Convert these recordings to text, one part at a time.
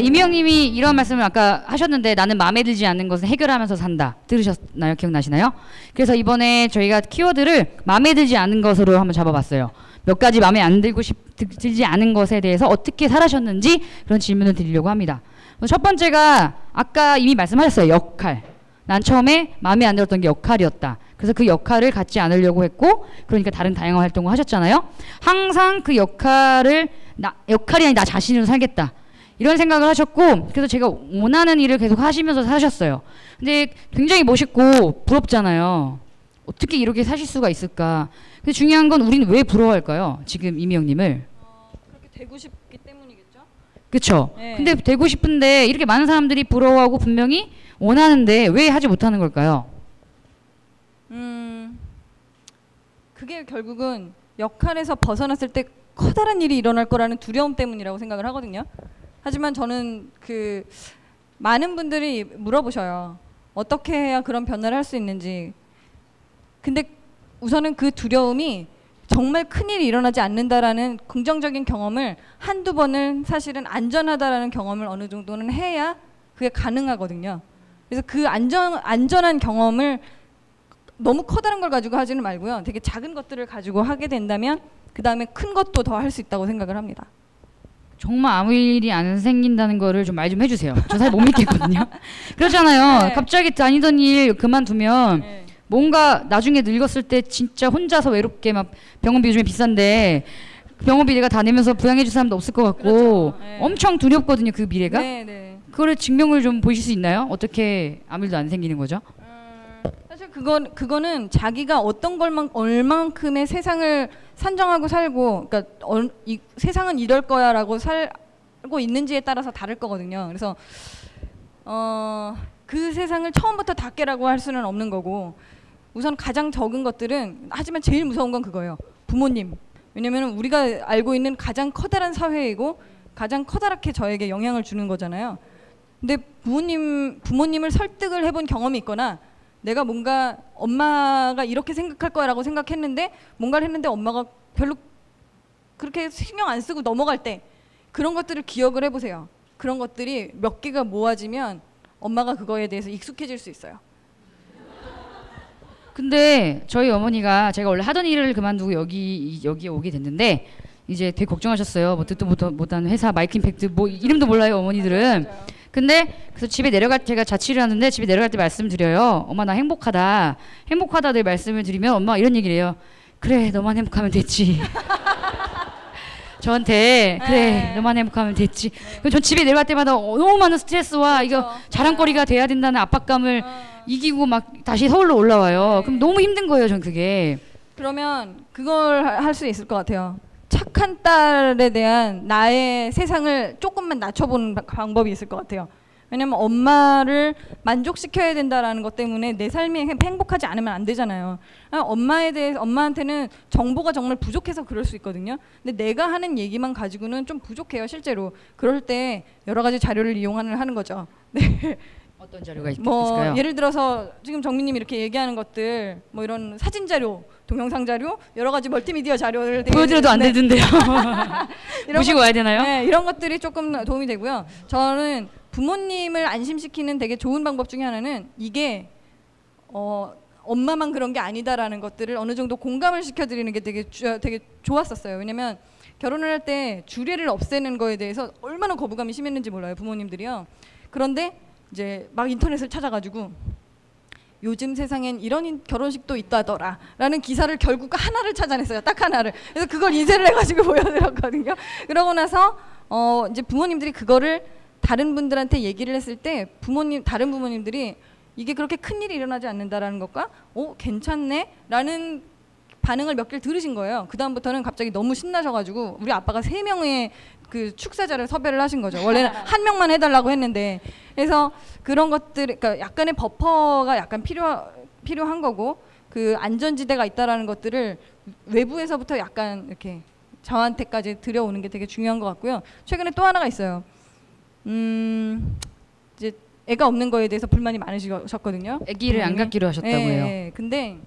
이미영님이 이런 말씀을 아까 하셨는데 나는 마음에 들지 않는 것은 해결하면서 산다. 들으셨나요? 기억나시나요? 그래서 이번에 저희가 키워드를 마음에 들지 않는 것으로 한번 잡아봤어요. 몇 가지 마음에 안 들고 싶, 들지 않은 것에 대해서 어떻게 살아셨는지 그런 질문을 드리려고 합니다. 첫 번째가 아까 이미 말씀하셨어요. 역할. 난 처음에 마음에 안 들었던 게 역할이었다. 그래서 그 역할을 갖지 않으려고 했고, 그러니까 다른 다양한 활동을 하셨잖아요. 항상 그 역할을 나 역할이 아니 나 자신으로 살겠다. 이런 생각을 하셨고, 그래서 제가 원하는 일을 계속 하시면서 사셨어요. 근데 굉장히 멋있고 부럽잖아요. 어떻게 이렇게 사실 수가 있을까? 근데 중요한 건 우리는 왜 부러워할까요? 지금 이미영님을. 어, 그렇게 되고 싶기 때문이겠죠. 그쵸? 네. 근데 되고 싶은데 이렇게 많은 사람들이 부러워하고 분명히 원하는데 왜 하지 못하는 걸까요? 음, 그게 결국은 역할에서 벗어났을 때 커다란 일이 일어날 거라는 두려움 때문이라고 생각을 하거든요. 하지만 저는 그 많은 분들이 물어보셔요. 어떻게 해야 그런 변화를 할 수 있는지. 근데 우선은 그 두려움이 정말 큰일이 일어나지 않는다라는 긍정적인 경험을 한두 번은 사실은 안전하다라는 경험을 어느 정도는 해야 그게 가능하거든요. 그래서 그 안전 안전한 경험을 너무 커다란 걸 가지고 하지는 말고요. 되게 작은 것들을 가지고 하게 된다면 그 다음에 큰 것도 더 할 수 있다고 생각을 합니다. 정말 아무 일이 안 생긴다는 거를 좀 말 좀 해주세요. 저 사실 못 믿겠거든요. 그렇잖아요. 네. 갑자기 다니던 일 그만두면 네. 뭔가 나중에 늙었을 때 진짜 혼자서 외롭게 막 병원비 요즘에 비싼데 병원비 내가 다 내면서 부양해 줄 사람도 없을 것 같고 그렇죠. 네. 엄청 두렵거든요. 그 미래가. 네, 네. 그거를 증명을 좀 보실 수 있나요? 어떻게 아무 일도 안 생기는 거죠? 그건 그거는 자기가 어떤 걸만 얼만큼의 세상을 산정하고 살고, 그러니까 어, 이, 세상은 이럴 거야라고 살고 있는지에 따라서 다를 거거든요. 그래서 어, 그 세상을 처음부터 다 깨라고 할 수는 없는 거고, 우선 가장 적은 것들은 하지만 제일 무서운 건 그거예요. 부모님. 왜냐면 우리가 알고 있는 가장 커다란 사회이고 가장 커다랗게 저에게 영향을 주는 거잖아요. 근데 부모님 부모님을 설득을 해본 경험이 있거나 내가 뭔가 엄마가 이렇게 생각할 거야라고 생각했는데 뭔가를 했는데 엄마가 별로 그렇게 신경 안 쓰고 넘어갈 때 그런 것들을 기억을 해보세요. 그런 것들이 몇 개가 모아지면 엄마가 그거에 대해서 익숙해질 수 있어요. 근데 저희 어머니가 제가 원래 하던 일을 그만두고 여기 여기에 오게 됐는데 이제 되게 걱정하셨어요. 뭐 듣도 못- 못한 회사 마이크 임팩트 뭐 이름도 몰라요 어머니들은. 근데 그래서 집에 내려갈 제가 자취를 하는데 집에 내려갈 때 말씀드려요. 엄마 나 행복하다. 행복하다 늘 말씀을 드리면 엄마 가 이런 얘기를 해요. 그래 너만 행복하면 됐지. 저한테 그래 네. 너만 행복하면 됐지. 그전 집에 내려갈 때마다 어, 너무 많은 스트레스와 이거 그렇죠. 자랑거리가 돼야 된다는 압박감을 어. 이기고 막 다시 서울로 올라와요. 네. 그럼 너무 힘든 거예요, 전 그게. 그러면 그걸 할 수 있을 것 같아요. 착한 딸에 대한 나의 세상을 조금만 낮춰보는 바- 방법이 있을 것 같아요. 왜냐면 엄마를 만족시켜야 된다라는 것 때문에 내 삶이 행- 행복하지 않으면 안 되잖아요. 아, 엄마에 대해 엄마한테는 정보가 정말 부족해서 그럴 수 있거든요. 근데 내가 하는 얘기만 가지고는 좀 부족해요, 실제로. 그럴 때 여러 가지 자료를 이용하는 하는 거죠. 네. 어떤 자료가 있, 뭐 있을까요? 예를 들어서 지금 정민님 이렇게 얘기하는 것들 뭐 이런 사진 자료, 동영상 자료, 여러 가지 멀티미디어 자료를 보여드려도 안 네, 되던데요. 이런 모시고 와야 되나요? 네, 이런 것들이 조금 도움이 되고요. 저는 부모님을 안심시키는 되게 좋은 방법 중에 하나는 이게 어, 엄마만 그런 게 아니다라는 것들을 어느 정도 공감을 시켜드리는 게 되게 주, 되게 좋았었어요. 왜냐면 결혼을 할 때 주례를 없애는 거에 대해서 얼마나 거부감이 심했는지 몰라요 부모님들이요. 그런데 이제 막 인터넷을 찾아가지고 요즘 세상엔 이런 인- 결혼식도 있다더라라는 기사를 결국 하나를 찾아냈어요. 딱 하나를. 그래서 그걸 인쇄를 해가지고 보여드렸거든요. 그러고 나서 어 이제 부모님들이 그거를 다른 분들한테 얘기를 했을 때 부모님 다른 부모님들이 이게 그렇게 큰 일이 일어나지 않는다라는 것과 어 괜찮네라는 반응을 몇 개를 들으신 거예요. 그 다음부터는 갑자기 너무 신나셔가지고 우리 아빠가 세 명의 그 축사자를 섭외를 하신 거죠. 원래는 한 명만 해달라고 했는데 그래서 그런 것들, 그러니까 약간의 버퍼가 약간 필요 필요한 거고 그 안전지대가 있다라는 것들을 외부에서부터 약간 이렇게 저한테까지 들여오는 게 되게 중요한 것 같고요. 최근에 또 하나가 있어요. 음 이제 애가 없는 거에 대해서 불만이 많으셨거든요. 아기를 안. 갖기로 하셨다고 예, 해요. 예. 근데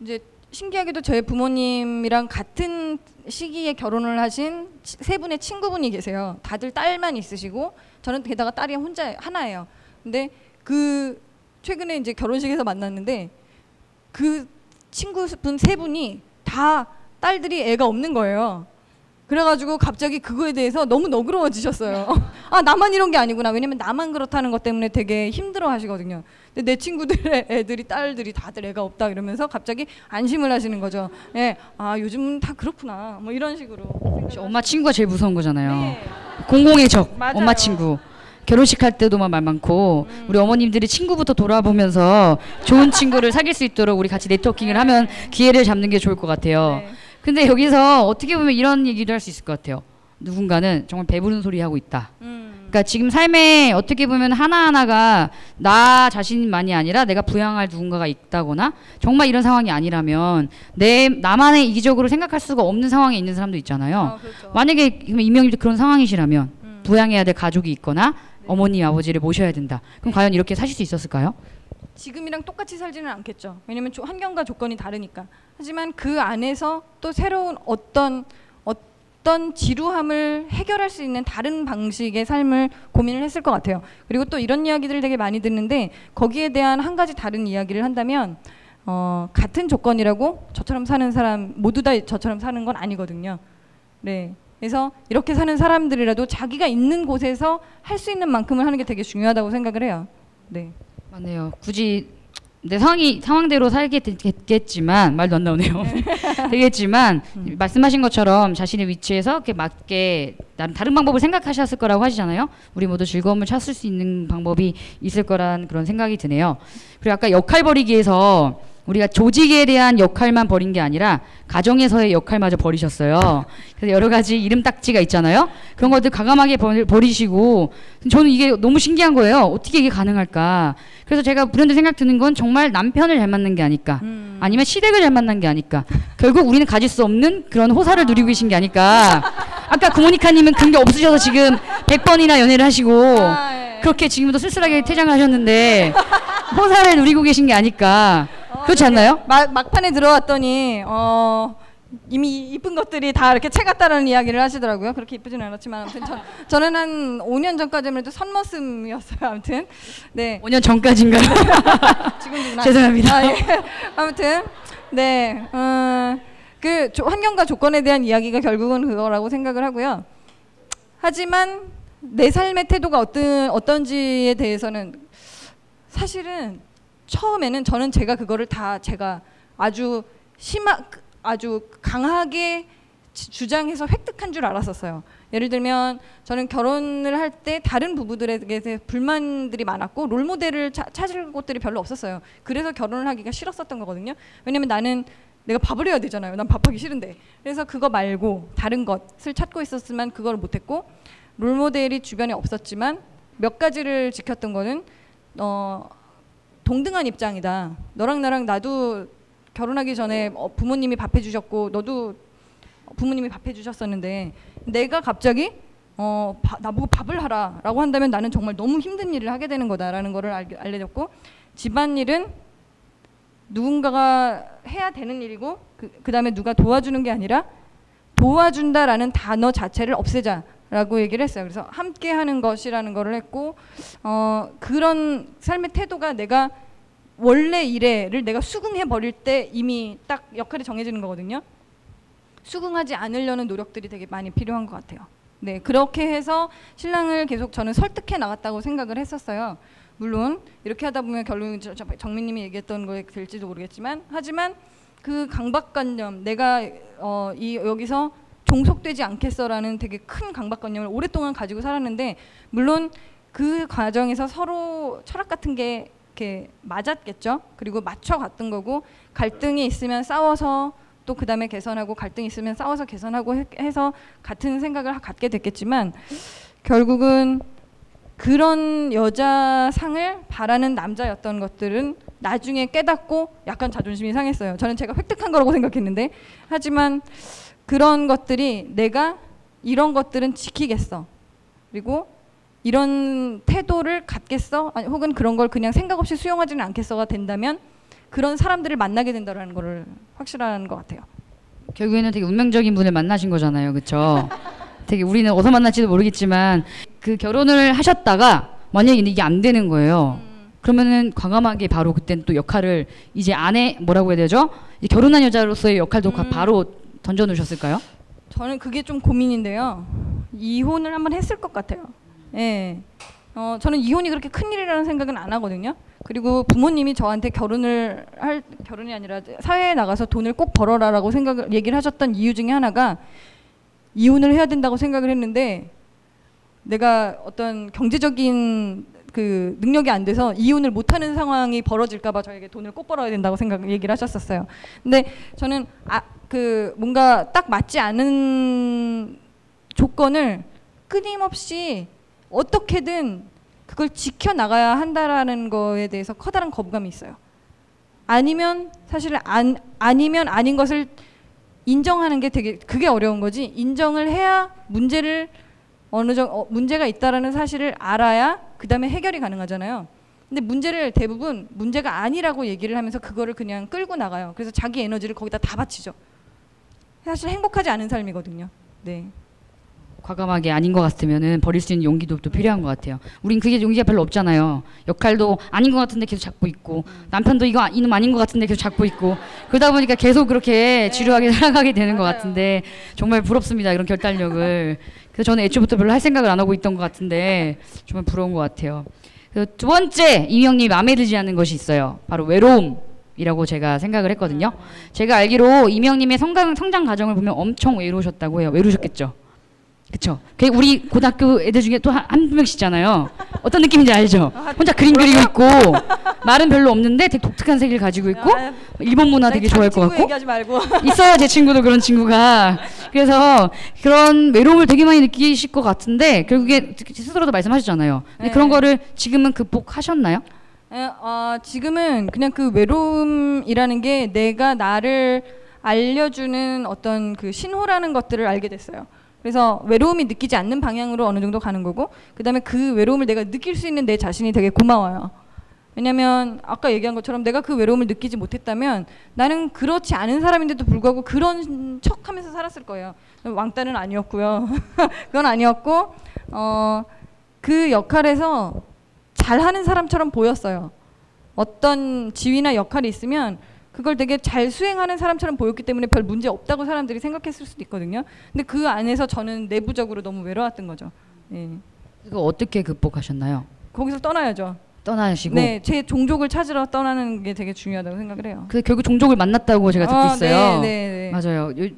이제 신기하게도 저희 부모님이랑 같은 시기에 결혼을 하신 치- 세 분의 친구분이 계세요. 다들 딸만 있으시고 저는 게다가 딸이 혼자 하나예요. 근데 그 최근에 이제 결혼식에서 만났는데 그 친구분 세 분이 다 딸들이 애가 없는 거예요. 그래가지고 갑자기 그거에 대해서 너무 너그러워지셨어요. 아 나만 이런 게 아니구나. 왜냐면 나만 그렇다는 것 때문에 되게 힘들어하시거든요. 근데 내 친구들의 애들이 딸들이 다들 애가 없다 이러면서 갑자기 안심을 하시는 거죠. 예, 아 요즘은 다 그렇구나. 뭐 이런 식으로. 혹시 엄마 친구가 제일 무서운 거잖아요. 네. 공공의 적, 맞아요. 엄마 친구. 결혼식 할 때도만 말 많고 음. 우리 어머님들이 친구부터 돌아보면서 좋은 친구를 사귈 수 있도록 우리 같이 네트워킹을 하면 기회를 잡는 게 좋을 것 같아요. 네. 근데 여기서 어떻게 보면 이런 얘기도 할 수 있을 것 같아요. 누군가는 정말 배부른 소리 하고 있다. 음. 그러니까 지금 삶에 어떻게 보면 하나하나가 나 자신만이 아니라 내가 부양할 누군가가 있다거나 정말 이런 상황이 아니라면 내 나만의 이기적으로 생각할 수가 없는 상황에 있는 사람도 있잖아요. 아, 그렇죠. 만약에 이명님도 그런 상황이시라면 음. 부양해야 될 가족이 있거나 어머니 아버지를 모셔야 된다. 그럼 과연 이렇게 사실 수 있었을까요? 지금이랑 똑같이 살지는 않겠죠. 왜냐면 조- 환경과 조건이 다르니까. 하지만 그 안에서 또 새로운 어떤 어떤 지루함을 해결할 수 있는 다른 방식의 삶을 고민을 했을 것 같아요. 그리고 또 이런 이야기들을 되게 많이 듣는데 거기에 대한 한 가지 다른 이야기를 한다면 어, 같은 조건이라고 저처럼 사는 사람 모두 다 저처럼 사는 건 아니거든요. 네. 그래서 이렇게 사는 사람들이라도 자기가 있는 곳에서 할 수 있는 만큼을 하는 게 되게 중요하다고 생각을 해요. 네. 맞네요. 굳이 내 상황이 상황대로 살게 되겠지만 말도 안 나오네요. 되겠지만 말씀하신 것처럼 자신의 위치에서 이렇게 맞게 다른 방법을 생각하셨을 거라고 하시잖아요. 우리 모두 즐거움을 찾을 수 있는 방법이 있을 거란 그런 생각이 드네요. 그리고 아까 역할 버리기에서 우리가 조직에 대한 역할만 버린 게 아니라 가정에서의 역할마저 버리셨어요. 그래서 여러 가지 이름 딱지가 있잖아요. 그런 것들 과감하게 버- 버리시고 저는 이게 너무 신기한 거예요. 어떻게 이게 가능할까? 그래서 제가 불현듯 생각 드는 건 정말 남편을 잘 만난 게 아닐까? 음. 아니면 시댁을 잘 만난 게 아닐까? 결국 우리는 가질 수 없는 그런 호사를 누리고 계신 게 아닐까? 아까 구모니카님은 그런 게 없으셔서 지금 100번이나 연애를 하시고 아, 예. 그렇게 지금도 쓸쓸하게 퇴장을 하셨는데 호사를 누리고 계신 게 아닐까? 그렇지 않나요? 막, 막판에 들어왔더니 어, 이미 이쁜 것들이 다 이렇게 채 같다라는 이야기를 하시더라고요. 그렇게 이쁘지는 않았지만 아무튼 저, 저는 한 5년 전까지만 해도 선머슴이었어요. 아무튼 네 5년 전까지인가요? 지금도 죄송합니다. 아, 예. 아무튼 네. 어, 그 조- 환경과 조건에 대한 이야기가 결국은 그거라고 생각을 하고요. 하지만 내 삶의 태도가 어떤 어떤지에 대해서는 사실은 처음에는 저는 제가 그거를 다 제가 아주 심하 아주 강하게 지- 주장해서 획득한 줄 알았었어요. 예를 들면 저는 결혼을 할 때 다른 부부들에게 대해 불만들이 많았고 롤 모델을 차- 찾을 곳들이 별로 없었어요. 그래서 결혼을 하기가 싫었었던 거거든요. 왜냐면 나는 내가 밥을 해야 되잖아요. 난 밥하기 싫은데. 그래서 그거 말고 다른 것을 찾고 있었지만 그걸 못했고 롤 모델이 주변에 없었지만 몇 가지를 지켰던 거는 어 동등한 입장이다. 너랑 나랑 나도 결혼하기 전에 어, 부모님이 밥 해 주셨고 너도 부모님이 밥 해 주셨었는데 내가 갑자기 어 바- 나보고 밥을 하라라고 한다면 나는 정말 너무 힘든 일을 하게 되는 거다라는 거를 알, 알려졌고 집안일은 누군가가 해야 되는 일이고 그, 그다음에 누가 도와주는 게 아니라 도와준다라는 단어 자체를 없애자 라고 얘기를 했어요. 그래서 함께 하는 것이라는 거를 했고 어 그런 삶의 태도가 내가 원래 이래를 내가 수긍해 버릴 때 이미 딱 역할이 정해지는 거거든요. 수긍하지 않으려는 노력들이 되게 많이 필요한 것 같아요. 네, 그렇게 해서 신랑을 계속 저는 설득해 나갔다고 생각을 했었어요. 물론 이렇게 하다 보면 저- 정민님이 얘기했던 거에 될지도 모르겠지만 하지만 그 강박관념 내가 어, 이 여기서 종속되지 않겠어라는 되게 큰 강박관념을 오랫동안 가지고 살았는데 물론 그 과정에서 서로 철학 같은 게 이렇게 맞았겠죠. 그리고 맞춰 갔던 거고 갈등이 있으면 싸워서 또 그다음에 개선하고 갈등이 있으면 싸워서 개선하고 해- 해서 같은 생각을 갖게 됐겠지만 결국은 그런 여자 상을 바라는 남자였던 것들은 나중에 깨닫고 약간 자존심이 상했어요. 저는 제가 획득한 거라고 생각했는데 하지만 그런 것들이 내가 이런 것들은 지키겠어. 그리고 이런 태도를 갖겠어. 아니, 혹은 그런 걸 그냥 생각 없이 수용하지는 않겠어가 된다면 그런 사람들을 만나게 된다라는 거를 확실한 것 같아요. 결국에는 되게 운명적인 분을 만나신 거잖아요, 그렇죠? 되게 우리는 어디서 만날지도 모르겠지만 그 결혼을 하셨다가 만약에 이게 안 되는 거예요. 그러면은 과감하게 바로 그땐 또 역할을 이제 아내 뭐라고 해야 되죠? 결혼한 여자로서의 역할도 가- 음. 바로 던져 놓으셨을까요? 저는 그게 좀 고민인데요. 이혼을 한번 했을 것 같아요. 예. 어, 저는 이혼이 그렇게 큰 일이라는 생각은 안 하거든요. 그리고 부모님이 저한테 결혼을 할 결혼이 아니라 사회에 나가서 돈을 꼭 벌어라라고 생각을 얘기를 하셨던 이유 중에 하나가 이혼을 해야 된다고 생각을 했는데 내가 어떤 경제적인 그 능력이 안 돼서 이혼을 못하는 상황이 벌어질까봐 저에게 돈을 꼭 벌어야 된다고 생각 얘기를 하셨었어요. 근데 저는 아 그 뭔가 딱 맞지 않은 조건을 끊임없이 어떻게든 그걸 지켜 나가야 한다라는 거에 대해서 커다란 거부감이 있어요. 아니면 사실 안 아니면 아닌 것을 인정하는 게 되게 그게 어려운 거지. 인정을 해야 문제를 어느 정도 어, 문제가 있다라는 사실을 알아야 그 다음에 해결이 가능하잖아요. 근데 문제를 대부분 문제가 아니라고 얘기를 하면서 그거를 그냥 끌고 나가요. 그래서 자기 에너지를 거기다 다 바치죠. 사실 행복하지 않은 삶이거든요. 네. 과감하게 아닌 것 같으면은 버릴 수 있는 용기도 또 필요한 것 같아요. 우린 그게 용기가 별로 없잖아요. 역할도 아닌 것 같은데 계속 잡고 있고 남편도 이거 아- 이놈 아닌 것 같은데 계속 잡고 있고 그러다 보니까 계속 그렇게 지루하게 살아가게 되는 것. 같은데 정말 부럽습니다 이런 결단력을. 그래서 저는 애초부터 별로 할 생각을 안 하고 있던 것 같은데 정말 부러운 것 같아요. 그두 번째 이명님 마음에 들지 않는 것이 있어요. 바로 외로움 이라고 제가 생각을 했거든요. 제가 알기로 이명님의 성장 성장 과정을 보면 엄청 외로우셨다고 해요. 외로우셨겠죠. 그쵸. 그 우리 고등학교 애들 중에 또 한 명씩잖아요. 어떤 느낌인지 알죠? 혼자 그림 그리고 있고 말은 별로 없는데 되게 독특한 세계를 가지고 있고 아, 일본 문화 되게 좋아할 것 같고. 있어요 제 친구도 그런 친구가 그래서 그런 외로움을 되게 많이 느끼실 것 같은데 결국에 스스로도 말씀하셨잖아요. 근데 네. 그런 거를 지금은 극복하셨나요? 예, 어, 지금은 그냥 그 외로움이라는 게 내가 나를 알려주는 어떤 그 신호라는 것들을 알게 됐어요. 그래서 외로움이 느끼지 않는 방향으로 어느 정도 가는 거고, 그 다음에 그 외로움을 내가 느낄 수 있는 내 자신이 되게 고마워요. 왜냐면 아까 얘기한 것처럼 내가 그 외로움을 느끼지 못했다면 나는 그렇지 않은 사람인데도 불구하고 그런 척 하면서 살았을 거예요. 왕따는 아니었고요. 그건 아니었고, 어, 그 역할에서 잘하는 사람처럼 보였어요. 어떤 지위나 역할이 있으면 그걸 되게 잘 수행하는 사람처럼 보였기 때문에 별 문제 없다고 사람들이 생각했을 수도 있거든요. 근데 그 안에서 저는 내부적으로 너무 외로웠던 거죠. 예. 그거 어떻게 극복하셨나요? 거기서 떠나야죠. 떠나시고 네, 제 종족을 찾으러 떠나는 게 되게 중요하다고 생각을 해요. 그 결국 종족을 만났다고 제가 듣고 어, 있어요. 네, 네, 네. 맞아요. 요,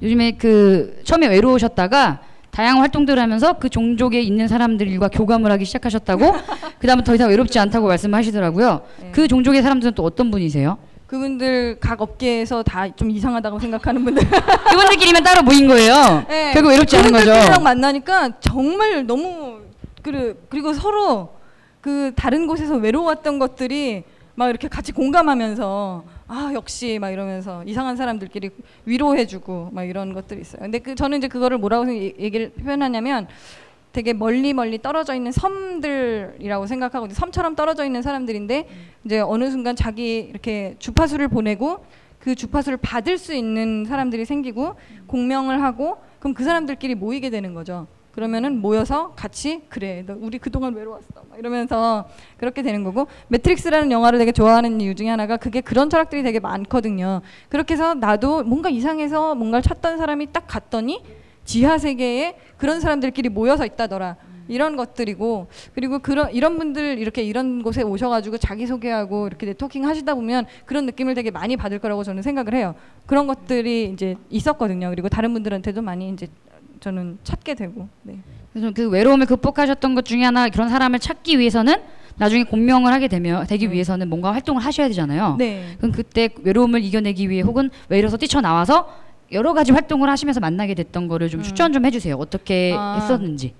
요즘에 그 처음에 외로우셨다가 다양한 활동들을 하면서 그 종족에 있는 사람들과 교감을 하기 시작하셨다고 그다음에 더 이상 외롭지 않다고 말씀하시더라고요. 네. 그 종족의 사람들은 또 어떤 분이세요? 그분들 각 업계에서 다 좀 이상하다고 생각하는 분들. 그분들끼리만 따로 모인 거예요. 네. 결국 외롭지 않은 거죠. 그분들이랑 만나니까 정말 너무 그 그리고 서로 그 다른 곳에서 외로웠던 것들이 막 이렇게 같이 공감하면서 아 역시 막 이러면서 이상한 사람들끼리 위로해주고 막 이런 것들이 있어요. 근데 그 저는 이제 그거를 뭐라고 얘- 얘기를 표현하냐면 되게 멀리 멀리 떨어져 있는 섬들이라고 생각하고 섬처럼 떨어져 있는 사람들인데 이제 어느 순간 자기 이렇게 주파수를 보내고 그 주파수를 받을 수 있는 사람들이 생기고 공명을 하고 그럼 그 사람들끼리 모이게 되는 거죠. 그러면은 모여서 같이 그래 너 우리 그동안 외로웠어 막 이러면서 그렇게 되는 거고 매트릭스라는 영화를 되게 좋아하는 이유 중에 하나가 그게 그런 철학들이 되게 많거든요. 그렇게 해서 나도 뭔가 이상해서 뭔가를 찾던 사람이 딱 갔더니 지하 세계에 그런 사람들끼리 모여서 있다더라. 이런 것들이고 그리고 그런 이런 분들 이렇게 이런 곳에 오셔가지고 자기 소개하고 이렇게 네트워킹 하시다 보면 그런 느낌을 되게 많이 받을 거라고 저는 생각을 해요. 그런 것들이 이제 있었거든요. 그리고 다른 분들한테도 많이 이제 저는 찾게 되고. 네. 그래서 그 외로움을 극복하셨던 것 중에 하나 그런 사람을 찾기 위해서는 나중에 공명을 하게 되면 되기 위해서는 뭔가 활동을 하셔야 되잖아요. 네. 그럼 그때 외로움을 이겨내기 위해 혹은 외로워서 뛰쳐나와서 여러 가지 활동을 하시면서 만나게 됐던 거를 좀 추천 좀 해주세요. 어떻게 아. 했었는지.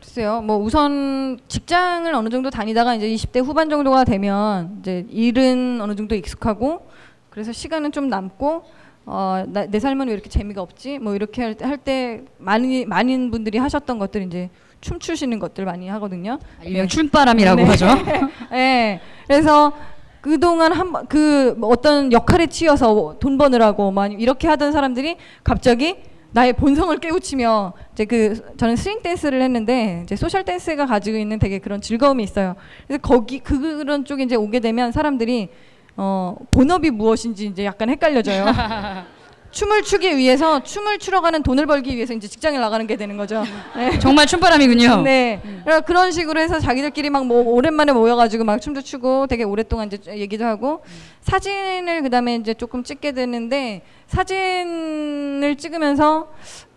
글쎄요. 뭐 우선 직장을 어느 정도 다니다가 이제 20대 후반 정도가 되면 이제 일은 어느 정도 익숙하고 그래서 시간은 좀 남고 어, 나, 내 삶은 왜 이렇게 재미가 없지? 뭐 이렇게 할 때 할때 많이 많은 분들이 하셨던 것들 이제 춤추시는 것들 많이 하거든요. 일명 춤바람이라고 네. 하죠. 예. 그래서 그동안 한 그 어떤 역할에 치여서 돈 버느라고 막 이렇게 하던 사람들이 갑자기 나의 본성을 깨우치며 이제 그 저는 스윙 댄스를 했는데 이제 소셜 댄스가 가지고 있는 되게 그런 즐거움이 있어요. 그래서 거기 그 그런 쪽에 이제 오게 되면 사람들이 어 본업이 무엇인지 이제 약간 헷갈려져요. 춤을 추기 위해서 춤을 추러 가는 돈을 벌기 위해서 이제 직장에 나가는 게 되는 거죠. 네. 정말 춤바람이군요. 네. 그래서 그런 식으로 해서 자기들끼리 막 뭐 오랜만에 모여가지고 막 춤도 추고 되게 오랫동안 이제 얘기도 하고 사진을 그다음에 이제 조금 찍게 되는데 사진을 찍으면서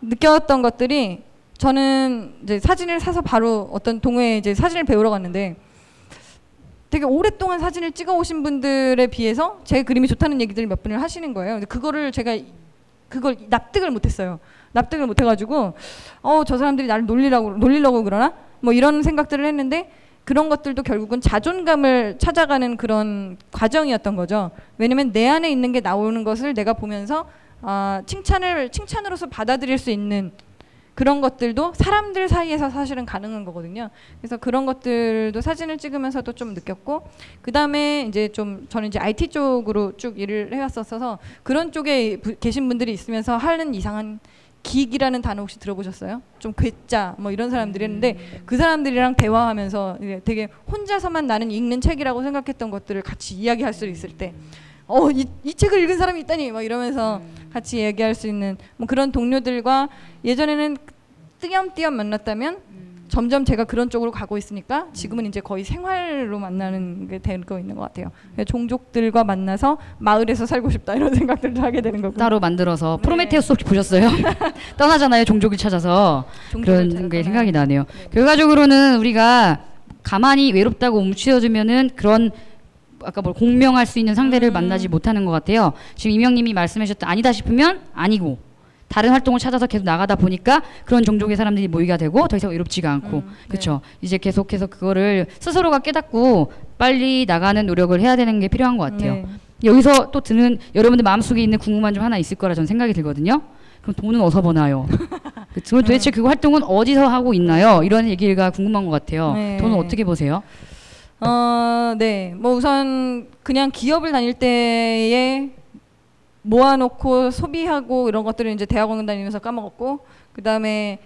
느꼈던 것들이 저는 이제 사진을 사서 바로 어떤 동호회 이제 사진을 배우러 갔는데 되게 오랫동안 사진을 찍어 오신 분들에 비해서 제 그림이 좋다는 얘기들을 몇 분을 하시는 거예요. 근데 그거를 제가 그걸 납득을 못 했어요. 납득을 못 해가지고 어 저 사람들이 나를 놀리라고 놀리려고 그러나 뭐 이런 생각들을 했는데 그런 것들도 결국은 자존감을 찾아가는 그런 과정이었던 거죠. 왜냐면 내 안에 있는 게 나오는 것을 내가 보면서 아 칭찬을 칭찬으로서 받아들일 수 있는 그런 것들도 사람들 사이에서 사실은 가능한 거거든요. 그래서 그런 것들도 사진을 찍으면서도 좀 느꼈고 그 다음에 이제 좀 저는 이제 IT 쪽으로 쭉 일을 해왔었어서 그런 쪽에 부- 계신 분들이 있으면서 하는 이상한 기익이라는 단어 혹시 들어보셨어요? 좀 괴짜 뭐 이런 사람들이 했는데 그 사람들이랑 대화하면서 되게 혼자서만 나는 읽는 책이라고 생각했던 것들을 같이 이야기할 수 있을 때 어, 이, 이 책을 읽은 사람이 있다니 막 이러면서 같이 얘기할 수 있는 뭐 그런 동료들과 예전에는 띄엄띄엄 만났다면 점점 제가 그런 쪽으로 가고 있으니까 지금은 이제 거의 생활로 만나는 게 되고 있는 것 같아요. 종족들과 만나서 마을에서 살고 싶다 이런 생각들도 하게 되는 거고. 따로 만들어서 네. 프로메테우스 혹시 보셨어요? 떠나잖아요 종족을 찾아서 종족을 그런 게. 생각이 나네요. 결과적으로는 우리가 가만히 외롭다고 움츠러들면은 그런 아까 뭘 공명할 수 있는 상대를 음. 만나지 못하는 것 같아요. 지금 이명님이 말씀하셨던 아니다 싶으면 아니고 다른 활동을 찾아서 계속 나가다 보니까 그런 종족의 사람들이 모이가 되고 더 이상 외롭지가 않고 음, 네. 그렇죠. 이제 계속해서 그거를 스스로가 깨닫고 빨리 나가는 노력을 해야 되는 게 필요한 것 같아요. 네. 여기서 또 드는 여러분들 마음속에 있는 궁금한 점 하나 있을 거라 저는 생각이 들거든요. 그럼 돈은 어디서 버나요? 그 그럼 도대체 그 활동은 어디서 하고 있나요? 이런 얘기가 궁금한 것 같아요. 네. 돈은 어떻게 버세요? 어, 네. 뭐 우선 그냥 기업을 다닐 때에 모아놓고 소비하고 이런 것들을 이제 대학원 다니면서 까먹었고 그 다음에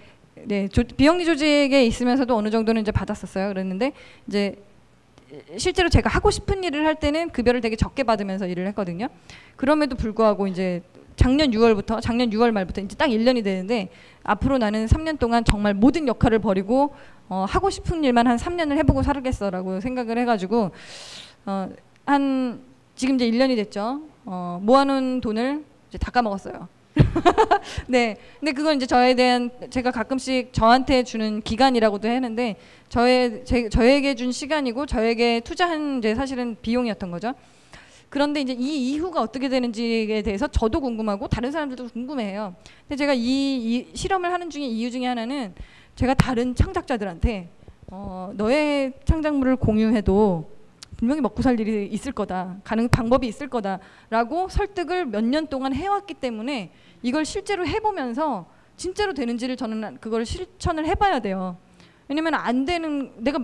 네 조, 비영리 조직에 있으면서도 어느 정도는 이제 받았었어요. 그랬는데 이제 실제로 제가 하고 싶은 일을 할 때는 급여를 되게 적게 받으면서 일을 했거든요. 그럼에도 불구하고 이제 작년 6월부터 작년 6월 말부터 이제 딱 1년이 되는데 앞으로 나는 3년 동안 정말 모든 역할을 버리고 어, 하고 싶은 일만 한 3년을 해보고 살겠어라고 생각을 해가지고 어, 한 지금 이제 1년이 됐죠. 어, 모아놓은 돈을 이제 다 까먹었어요. 네. 근데 그건 이제 저에 대한 제가 가끔씩 저한테 주는 기간이라고도 했는데 저의 제, 저에게 준 시간이고 저에게 투자한 이제 사실은 비용이었던 거죠. 그런데 이제 이 이후가 어떻게 되는지에 대해서 저도 궁금하고 다른 사람들도 궁금해해요. 근데 제가 이, 이 실험을 하는 중에 이유 중에 하나는 제가 다른 창작자들한테 어, 너의 창작물을 공유해도 분명히 먹고 살 일이 있을 거다. 가능 방법이 있을 거다라고 설득을 몇 년 동안 해왔기 때문에 이걸 실제로 해보면서 진짜로 되는지를 저는 그걸 실천을 해봐야 돼요. 왜냐면 안 되는 내가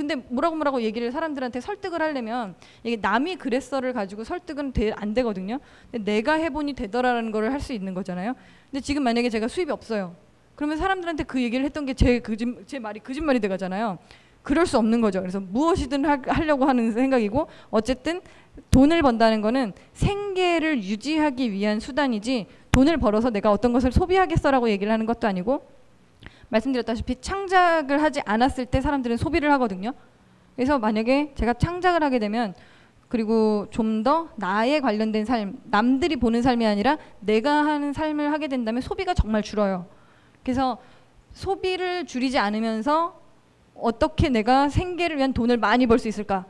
근데 뭐라고 뭐라고 얘기를 사람들한테 설득을 하려면 이게 남이 그랬어를 가지고 설득은 돼, 안 되거든요. 근데 내가 해보니 되더라라는 거를 할 수 있는 거잖아요. 근데 지금 만약에 제가 수입이 없어요. 그러면 사람들한테 그 얘기를 했던 게 제 그짓 제 말이 거짓말이 돼가잖아요. 그럴 수 없는 거죠. 그래서 무엇이든 하, 하려고 하는 생각이고 어쨌든 돈을 번다는 거는 생계를 유지하기 위한 수단이지 돈을 벌어서 내가 어떤 것을 소비하겠어라고 얘기를 하는 것도 아니고 말씀드렸다시피 창작을 하지 않았을 때 사람들은 소비를 하거든요. 그래서 만약에 제가 창작을 하게 되면 그리고 좀 더 나에 관련된 삶, 남들이 보는 삶이 아니라 내가 하는 삶을 하게 된다면 소비가 정말 줄어요. 그래서 소비를 줄이지 않으면서 어떻게 내가 생계를 위한 돈을 많이 벌 수 있을까?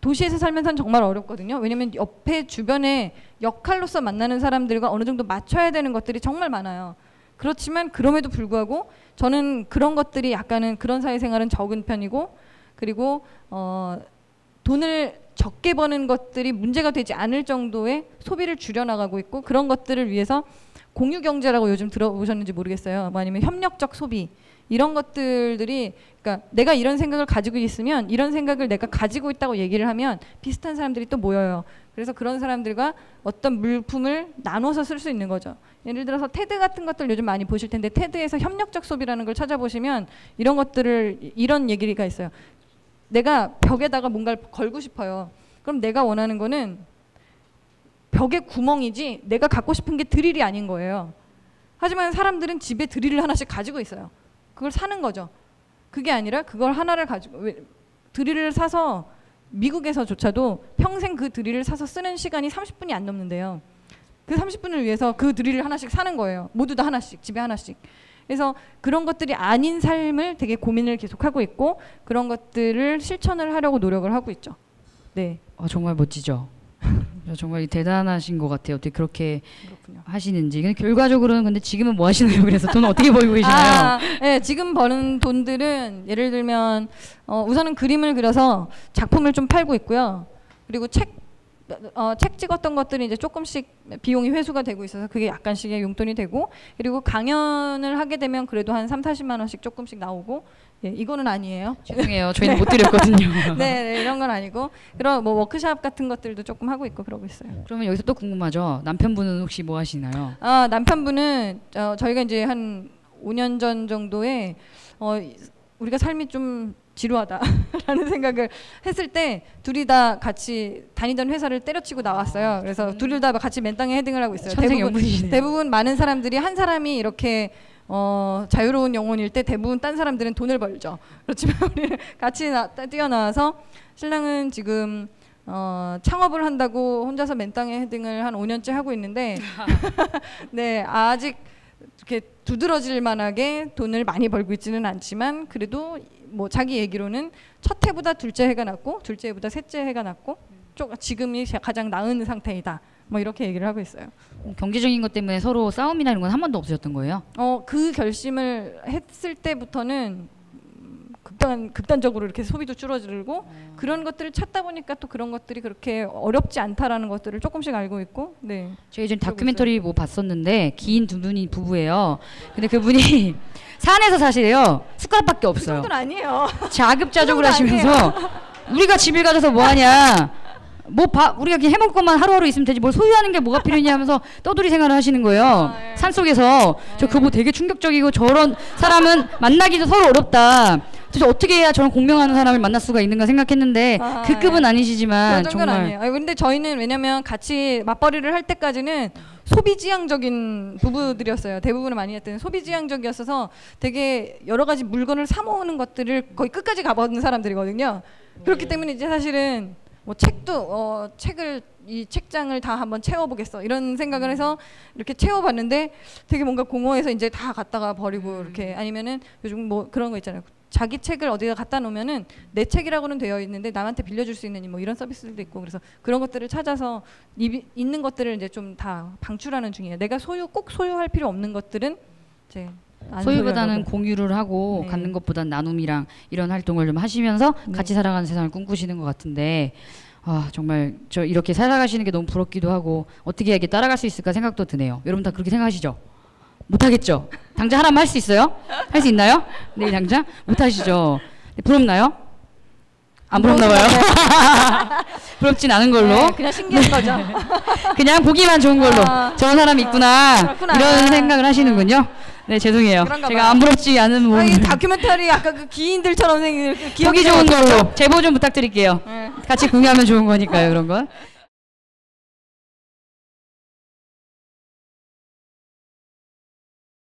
도시에서 살면서는 정말 어렵거든요. 왜냐면 옆에 주변에 역할로서 만나는 사람들과 어느 정도 맞춰야 되는 것들이 정말 많아요. 그렇지만 그럼에도 불구하고 저는 그런 것들이 약간은 그런 사회생활은 적은 편이고 그리고 어 돈을 적게 버는 것들이 문제가 되지 않을 정도의 소비를 줄여나가고 있고 그런 것들을 위해서 공유 경제라고 요즘 들어보셨는지 모르겠어요. 뭐 아니면 협력적 소비 이런 것들들이 그러니까 내가 이런 생각을 가지고 있으면 이런 생각을 내가 가지고 있다고 얘기를 하면 비슷한 사람들이 또 모여요. 그래서 그런 사람들과 어떤 물품을 나눠서 쓸 수 있는 거죠. 예를 들어서 테드 같은 것들 요즘 많이 보실 텐데 테드에서 협력적 소비라는 걸 찾아보시면 이런 것들을 이런 얘기가 있어요. 내가 벽에다가 뭔가를 걸고 싶어요. 그럼 내가 원하는 거는 벽에 구멍이지 내가 갖고 싶은 게 드릴이 아닌 거예요. 하지만 사람들은 집에 드릴을 하나씩 가지고 있어요. 그걸 사는 거죠. 그게 아니라 그걸 하나를 가지고 왜, 드릴을 사서 미국에서조차도 평생 그 드릴을 사서 쓰는 시간이 30분이 안 넘는데요. 그 30분을 위해서 그 드릴을 하나씩 사는 거예요. 모두 다 하나씩 집에 하나씩. 그래서 그런 것들이 아닌 삶을 되게 고민을 계속하고 있고 그런 것들을 실천을 하려고 노력을 하고 있죠. 네. 어, 정말 멋지죠. 정말 대단하신 것 같아요. 어떻게 그렇게 그렇군요. 하시는지. 근데 결과적으로는 근데 지금은 뭐 하시나요? 그래서 돈 어떻게 벌고 계시나요? 아, 네, 지금 버는 돈들은 예를 들면 어, 우선은 그림을 그려서 작품을 좀 팔고 있고요. 그리고 책, 어, 책 찍었던 것들이 이제 조금씩 비용이 회수가 되고 있어서 그게 약간씩의 용돈이 되고 그리고 강연을 하게 되면 그래도 한 3, 40만 원씩 조금씩 나오고 예, 이거는 아니에요. 죄송해요. 저희는 못 드렸거든요. 네, 네, 이런 건 아니고 그런 뭐 워크샵 같은 것들도 조금 하고 있고 그러고 있어요. 그러면 여기서 또 궁금하죠. 남편분은 혹시 뭐 하시나요? 아 남편분은 어, 저희가 이제 한 5년 전 정도에 어, 우리가 삶이 좀 지루하다라는 생각을 했을 때 둘이 다 같이 다니던 회사를 때려치고 나왔어요. 그래서 둘이 다 같이 맨땅에 헤딩을 하고 있어요. 대부분. 대부분 많은 사람들이 한 사람이 이렇게 어, 자유로운 영혼일 때 대부분 딴 사람들은 돈을 벌죠. 그렇지만 우리는 같이 나, 뛰어나와서 신랑은 지금 어, 창업을 한다고 혼자서 맨땅에 헤딩을 한 5년째 하고 있는데 네 아직 이렇게 두드러질 만하게 돈을 많이 벌고 있지는 않지만 그래도 뭐 자기 얘기로는 첫 해보다 둘째 해가 낫고 둘째 해보다 셋째 해가 낫고 좀 지금이 가장 나은 상태이다. 뭐 이렇게 얘기를 하고 있어요. 경제적인 것 때문에 서로 싸움이나 이런 건 한 번도 없으셨던 거예요? 어, 그 결심을 했을 때부터는 음, 극단 극단적으로 이렇게 소비도 줄어들고 그런 것들을 찾다 보니까 또 그런 것들이 그렇게 어렵지 않다라는 것들을 조금씩 알고 있고 네. 저희 예전 다큐멘터리 뭐 봤었는데 긴 두 분이 부부예요. 근데 그분이 산에서 사시래요. 숟가락밖에 그 없어요. 정도는 아니에요. 자급자족을 그 하시면서 우리가 집을 가져서 뭐 하냐. 뭐 바, 우리가 그냥 해먹을 것만 하루하루 있으면 되지 뭘 소유하는 게 뭐가 필요냐 하면서 떠돌이 생활을 하시는 거예요. 아, 예. 산속에서 저 그거 되게 충격적이고 저런 사람은 만나기도 서로 어렵다. 도대체 어떻게 해야 저런 공명하는 사람을 만날 수가 있는가 생각했는데 아, 그 급은 예. 아니시지만 정말 아니에요. 아니, 근데 저희는 왜냐면 같이 맞벌이를 할 때까지는 소비지향적인 부부들이었어요. 대부분을 많이 했던 소비지향적이었어서 되게 여러 가지 물건을 사 모으는 것들을 거의 끝까지 가보는 사람들이거든요. 그렇기 때문에 이제 사실은 뭐 책도 어 책을 이 책장을 다 한번 채워보겠어 이런 생각을 해서 이렇게 채워봤는데 되게 뭔가 공허해서 이제 다 갖다가 버리고 이렇게 아니면은 요즘 뭐 그런 거 있잖아요. 자기 책을 어디다 갖다 놓으면은 내 책이라고는 되어 있는데 남한테 빌려줄 수 있는 뭐 이런 서비스들도 있고 그래서 그런 것들을 찾아서 이, 있는 것들을 이제 좀 다 방출하는 중이에요. 내가 소유 꼭 소유할 필요 없는 것들은 이제 안 소유보다는. 공유를 하고 네. 갖는 것보단 나눔이랑 이런 활동을 좀 하시면서 네. 같이 살아가는 세상을 꿈꾸시는 것 같은데 아 정말 저 이렇게 살아가시는 게 너무 부럽기도 하고 어떻게 이게 따라갈 수 있을까 생각도 드네요. 여러분 다 그렇게 생각하시죠? 못하겠죠? 당장 하라면 할 수 있어요? 할 수 있나요? 내일 당장 못하시죠? 네, 부럽나요? 안 부럽나 봐요. 부럽진 않은 걸로. 네, 그냥 신기한 거죠. 그냥 보기만 좋은 걸로 아, 저런 사람이 있구나, 그렇구나. 이런 생각을 하시는군요. 네 죄송해요. 제가. 안 부럽지 않은 아, 이몸 다큐멘터리 아까 그 기인들처럼 생긴 보기 좋은 걸로 제보 좀 부탁드릴게요. 네. 같이 공유하면 좋은 거니까요 그런 건.